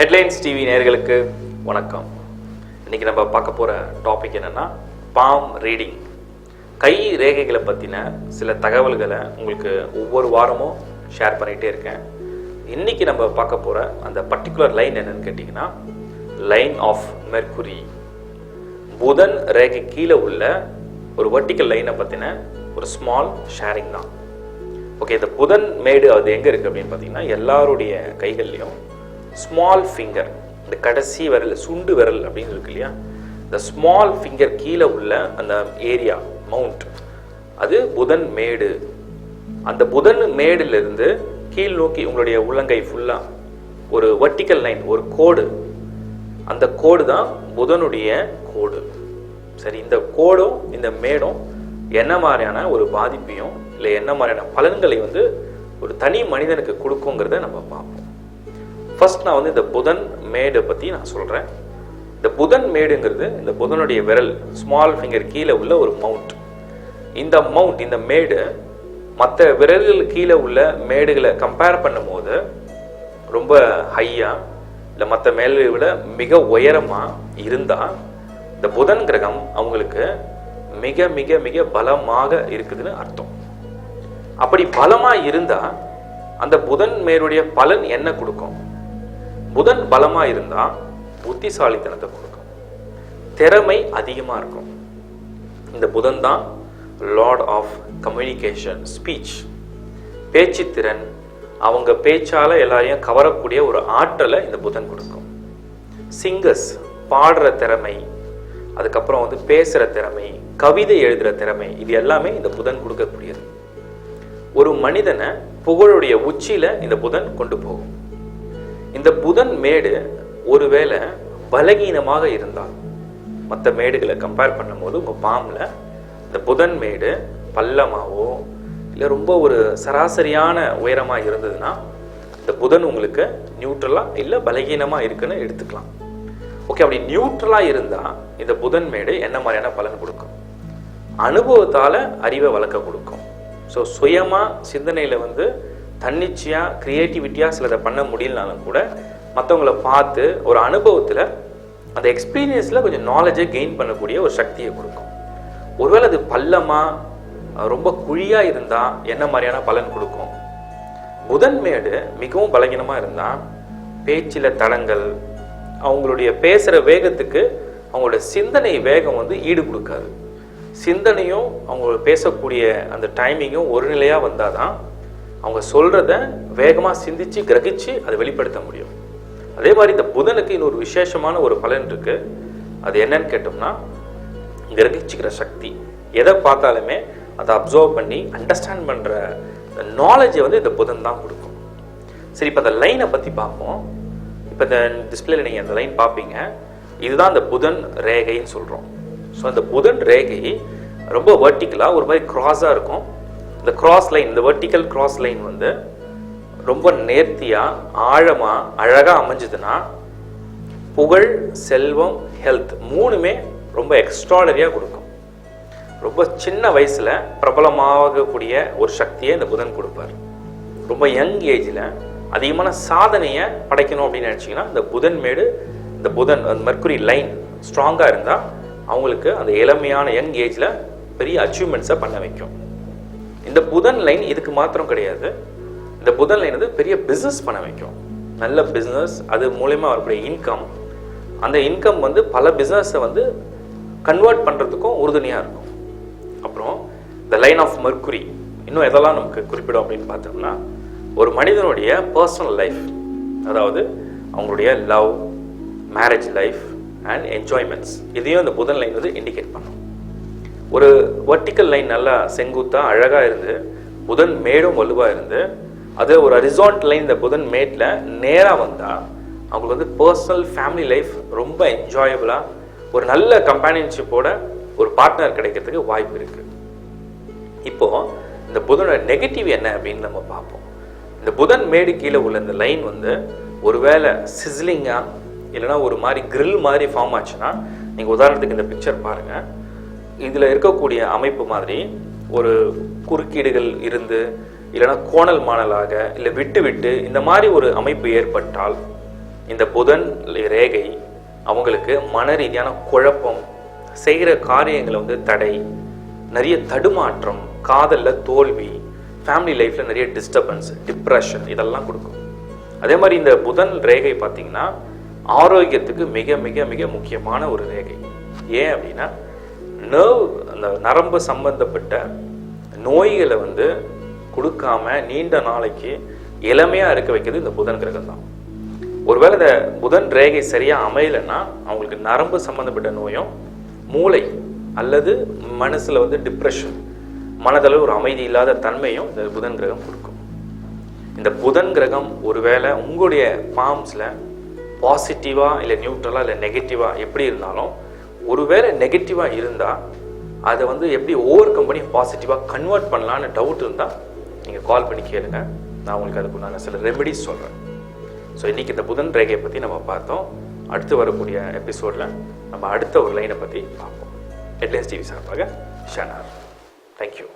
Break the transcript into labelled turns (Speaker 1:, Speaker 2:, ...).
Speaker 1: Headlines TV நேர்களுக்கு வணக்கம். இன்னைக்கு நம்ம பார்க்க போகிற டாபிக் என்னன்னா பாம் ரீடிங் கை ரேகைகளை பற்றின சில தகவல்களை உங்களுக்கு ஒவ்வொரு வாரமும் ஷேர் பண்ணிகிட்டே இருக்கேன். இன்னைக்கு நம்ம பார்க்க போகிற அந்த பர்டிகுலர் லைன் என்னன்னு கேட்டிங்கன்னா லைன் ஆஃப் மெர்குரி புதன் ரேகை கீழே உள்ள ஒரு வெர்டிக்கல் லைனை பற்றின ஒரு ஸ்மால் ஷேரிங் தான். ஓகே இந்த புதன் மேடு அது எங்கே இருக்குது அப்படின்னு பார்த்தீங்கன்னா எல்லாருடைய கைகள்லையும் ஸ்மால் ஃபிங்கர் இந்த கடைசி விரல் சுண்டு விரல் அப்படின்னு இருக்கு இல்லையா? இந்த ஸ்மால் ஃபிங்கர் கீழே உள்ள அந்த ஏரியா மவுண்ட் அது புதன் மேடு. அந்த புதன் மேடிலிருந்து கீழ் நோக்கி உங்களுடைய உள்ளங்கை ஃபுல்லாக ஒரு வர்டிக்கல் லைன் ஒரு கோடு. அந்த கோடு தான் புதனுடைய கோடு. சரி இந்த கோடும் இந்த மேடும் என்ன மாதிரியான ஒரு பாதிப்பையும் இல்லை என்ன மாதிரியான பலன்களை வந்து ஒரு தனி மனிதனுக்கு கொடுக்குங்கிறத நம்ம பார்ப்போம். ஃபர்ஸ்ட் நான் வந்து இந்த புதன் மேடை பற்றி நான் சொல்கிறேன் இந்த புதன் மேடுங்கிறது இந்த புதனுடைய விரல் ஸ்மால் ஃபிங்கர் கீழே உள்ள ஒரு மவுண்ட் இந்த மவுண்ட் இந்த மேடு மற்ற விரல்கள் கீழே உள்ள மேடுகளை கம்பேர் பண்ணும்போது ரொம்ப ஹையாக இல்லை மற்ற மேலே விட மிக உயரமாக இருந்தால் இந்த புதன் கிரகம் அவங்களுக்கு மிக மிக மிக பலமாக இருக்குதுன்னு அர்த்தம். அப்படி பலமாக இருந்தால் அந்த புதன் மேருடைய பலன் என்ன கொடுக்கும்? புதன் பலமாக இருந்தால் புத்திசாலித்தனத்தை கொடுக்கும். திறமை அதிகமாக இருக்கும். இந்த புதன் தான் லார்ட் ஆஃப் கம்யூனிகேஷன் ஸ்பீச் பேச்சு திறன் அவங்க பேச்சால எல்லாரையும் கவரக்கூடிய ஒரு ஆற்றலை இந்த புதன் கொடுக்கும். சிங்கர்ஸ் பாடுற திறமை அதுக்கப்புறம் வந்து பேசுகிற திறமை கவிதை எழுதுகிற திறமை இது எல்லாமே இந்த புதன் கொடுக்கக்கூடியது. ஒரு மனிதனை புகழுடைய உச்சியில இந்த புதன் கொண்டு போகும். இந்த புதன் மேடு ஒருவேளை பலகீனமாக இருந்தால். மற்ற மேடுகளை கம்பேர் பண்ணும்போது உங்கள் பாம்பில் இந்த புதன் மேடு பள்ளமாவோ இல்லை ரொம்ப ஒரு சராசரியான உயரமாக இருந்ததுன்னா இந்த புதன் உங்களுக்கு நியூட்ரலாக இல்லை பலகீனமாக இருக்குன்னு எடுத்துக்கலாம். ஓகே அப்படி நியூட்ரலாக இருந்தால் இந்த புதன் மேடு என்ன மாதிரியான பலன் கொடுக்கும்? அனுபவத்தால் அறிவை வளர்க்க கொடுக்கும். ஸோ சுயமாக சிந்தனையில் வந்து தன்னிச்சையாக க்ரியேட்டிவிட்டியாக சிலதை பண்ண முடியலனாலும் கூட மற்றவங்கள பார்த்து ஒரு அனுபவத்தில் அந்த எக்ஸ்பீரியன்ஸில் கொஞ்சம் நாலேஜை கெயின் பண்ணக்கூடிய ஒரு சக்தியை கொடுக்கும். ஒருவேளை அது பள்ளமாக ரொம்ப குழியாக இருந்தால் என்ன மாதிரியான பலன் கொடுக்கும்? புதன்மேடு மிகவும் பலகீனமாக இருந்தால் பேச்சில் தடங்கள் அவங்களுடைய பேசுகிற வேகத்துக்கு அவங்களோட சிந்தனை வேகம் வந்து ஈடு கொடுக்காது சிந்தனையும் அவங்க பேசக்கூடிய அந்த டைமிங்கும் ஒரு நிலையாக வந்தால் தான் அவங்க சொல்கிறத வேகமாக சிந்திச்சு கிரகிச்சு அதை வெளிப்படுத்த முடியும். அதே மாதிரி இந்த புதனுக்கு இன்னொரு விசேஷமான ஒரு பலன் இருக்கு. அது என்னன்னு கேட்டோம்னா கிரகிச்சுக்கிற சக்தி. எதை பார்த்தாலுமே அதை அப்சர்வ் பண்ணி அண்டர்ஸ்டாண்ட் பண்ணுற நாலேஜை வந்து இந்த புதன் தான் கொடுக்கும். சரி இப்போ அந்த லைனை பற்றி பார்ப்போம். இப்போ இந்த டிஸ்பிளேல நீங்கள் அந்த லைன் பார்ப்பீங்க. இதுதான் இந்த புதன் ரேகைன்னு சொல்கிறோம் ஸோ அந்த புதன் ரேகை ரொம்ப வெர்டிக்கலாக ஒரு மாதிரி க்ராஸாக இருக்கும். இந்த கிராஸ் லைன் இந்த வெர்டிக்கல் கிராஸ் லைன் வந்து ரொம்ப நேர்த்தியாக ஆழமாக அழகாக அமைஞ்சதுன்னா புகழ் செல்வம் ஹெல்த் மூணுமே ரொம்ப எக்ஸ்ட்ராடரியாக கொடுக்கும். ரொம்ப சின்ன வயசில் பிரபலமாகக்கூடிய ஒரு சக்தியை இந்த புதன் கொடுப்பார். ரொம்ப யங் ஏஜில் அதிகமான சாதனையை படைக்கணும் அப்படின்னு நினச்சிங்கன்னா இந்த புதன் மேடு இந்த புதன் அந்த மெர்க்குரி லைன் ஸ்ட்ராங்காக இருந்தால் அவங்களுக்கு அந்த இளமையான யங் ஏஜில் பெரிய அச்சீவ்மெண்ட்ஸை பண்ண வைக்கும். இந்த புதன் லைன் இதுக்கு மாத்திரம் கிடையாது. இந்த புதன் லைன் வந்து பெரிய பிஸ்னஸ் பண்ண வைக்கும். நல்ல பிஸ்னஸ் அது மூலயமா வரக்கூடிய இன்கம் அந்த இன்கம் வந்து பல பிஸ்னஸை வந்து கன்வெர்ட் பண்ணுறதுக்கும் உறுதுணையாக இருக்கும். அப்புறம் த லைன் ஆஃப் மர்க்குரி இன்னும் எதெல்லாம் நமக்கு குறிப்பிடும் அப்படின்னு பார்த்தோம்னா ஒரு மனிதனுடைய பர்சனல் லைஃப் அதாவது அவங்களுடைய love marriage life and enjoyments இதையும் இந்த புதன் லைன் வந்து இண்டிகேட் பண்ணும். ஒரு வெர்டிக்கல் லைன் நல்லா செங்குத்தாக அழகாக இருந்து புதன் மேடும் வலுவாக இருந்து அது ஒரு ஹரிசான்ட் லைன் இந்த புதன் மேட்டில் நேராக வந்தால் அவங்களுக்கு வந்து பர்சனல் ஃபேமிலி லைஃப் ரொம்ப என்ஜாயபுளாக ஒரு நல்ல கம்பேனியன்ஷிப்போட ஒரு பார்ட்னர் கிடைக்கிறதுக்கு வாய்ப்பு இருக்குது இப்போ இந்த புதனோட நெகட்டிவ் என்ன அப்படின்னு நம்ம பார்ப்போம். இந்த புதன் மேடு கீழே உள்ள இந்த லைன் வந்து ஒருவேளை சிஸ்லிங்காக இல்லைன்னா ஒரு மாதிரி கிரில் மாதிரி ஃபார்ம் ஆச்சுன்னா நீங்கள் உதாரணத்துக்கு இந்த பிக்சர் பாருங்கள் இதில் இருக்கக்கூடிய அமைப்பு மாதிரி ஒரு குறுக்கீடுகள் இருந்து இல்லைன்னா கோணல் மாணலாக இல்லை விட்டு விட்டு இந்த மாதிரி ஒரு அமைப்பு ஏற்பட்டால் இந்த புதன் ரேகை அவங்களுக்கு மன ரீதியான குழப்பம் செய்கிற காரியங்களை வந்து தடை நிறைய தடுமாற்றம் காதலில் தோல்வி ஃபேமிலி லைஃப்பில் நிறைய டிஸ்டர்பன்ஸ் டிப்ரெஷன் இதெல்லாம் கொடுக்கும். அதே மாதிரி இந்த புதன் ரேகை பார்த்தீங்கன்னா ஆரோக்கியத்துக்கு மிக மிக மிக முக்கியமான ஒரு ரேகை. ஏன் அப்படின்னா நர்வ் அந்த நரம்பு சம்பந்தப்பட்ட நோய்களை வந்து கொடுக்காம நீண்ட நாளைக்கு இளமையாக இருக்க வைக்கிறது இந்த புதன் கிரகம் தான். ஒருவேளை இந்த புதன் ரேகை சரியாக அமையலைன்னா அவங்களுக்கு நரம்பு சம்மந்தப்பட்ட நோயும் மூளை அல்லது மனசில் வந்து டிப்ரெஷன் மனதளவு ஒரு அமைதி இல்லாத தன்மையும் இந்த புதன் கிரகம் கொடுக்கும். இந்த புதன் கிரகம் ஒருவேளை உங்களுடைய ஃபார்ம்ஸில் பாசிட்டிவாக இல்லை நியூட்ரலாக இல்லை நெகட்டிவாக எப்படி இருந்தாலும் ஒருவேளை நெகட்டிவாக இருந்தால் அதை வந்து எப்படி ஓவர் கம்பெனி பாசிட்டிவாக கன்வெர்ட் பண்ணலான்னு டவுட் இருந்தால் நீங்கள் கால் பண்ணி கேளுங்க. நான் உங்களுக்கு அதுக்குண்டான சில ரெமெடிஸ் சொல்கிறேன் ஸோ இன்றைக்கி இந்த புதன் ரேகையை பற்றி நம்ம பார்த்தோம். அடுத்து வரக்கூடிய எபிசோடில் நம்ம அடுத்த ஒரு லைனை பற்றி பார்ப்போம். ஹெட்லைன்ஸ் டிவி சார்பாக ஷனார் தேங்க்யூ